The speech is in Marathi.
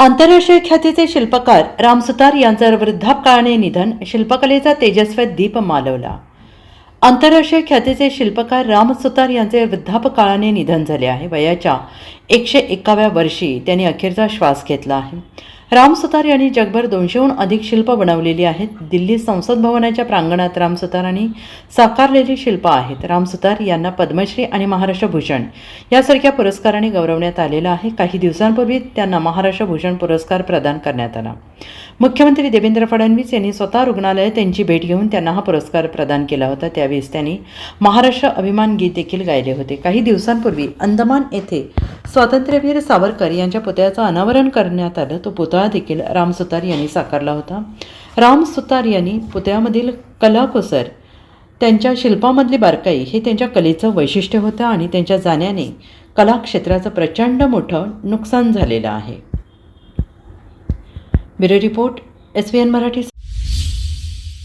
आंतरराष्ट्रीय ख्यातीचे शिल्पकार राम सुतार यांचं वृद्धापकाळाने निधन शिल्पकलेचा तेजस्वी दीप मालवला. आंतरराष्ट्रीय ख्यातीचे शिल्पकार राम सुतार यांचे वृद्धापकाळाने निधन झाले आहे. वयाच्या एकशे एकाव्या वर्षी त्यांनी अखेरचा श्वास घेतला आहे. राम सुतार यांनी जगभर दोनशेहून अधिक शिल्प बनवलेली आहेत. दिल्ली संसद भवनाच्या प्रांगणात राम सुतारांनी साकारलेली शिल्प आहेत. राम सुतार यांना पद्मश्री आणि महाराष्ट्र भूषण यासारख्या पुरस्काराने गौरवण्यात आलेलं आहे. काही दिवसांपूर्वी त्यांना महाराष्ट्र भूषण पुरस्कार प्रदान करण्यात आला. मुख्यमंत्री देवेंद्र फडणवीस यांनी स्वतः रुग्णालयात त्यांची भेट घेऊन त्यांना हा पुरस्कार प्रदान केला होता. त्यावेळेस त्यांनी महाराष्ट्र अभिमान गीत देखील गायले होते. काही दिवसांपूर्वी अंदमान येथे स्वातंत्र्यवीर सावरकर यांच्या पुतळ्याचं अनावरण करण्यात आलं. तो पुतळा देखील राम सुतार यांनी साकारला होता. राम सुतार यांनी पुतळ्यामधील कलाकुसर त्यांच्या शिल्पामधली बारकाई हे त्यांच्या कलेचं वैशिष्ट्य होतं आणि त्यांच्या जाण्याने कला क्षेत्राचं प्रचंड मोठं नुकसान झालेलं आहे. Bureau report S V N Marathi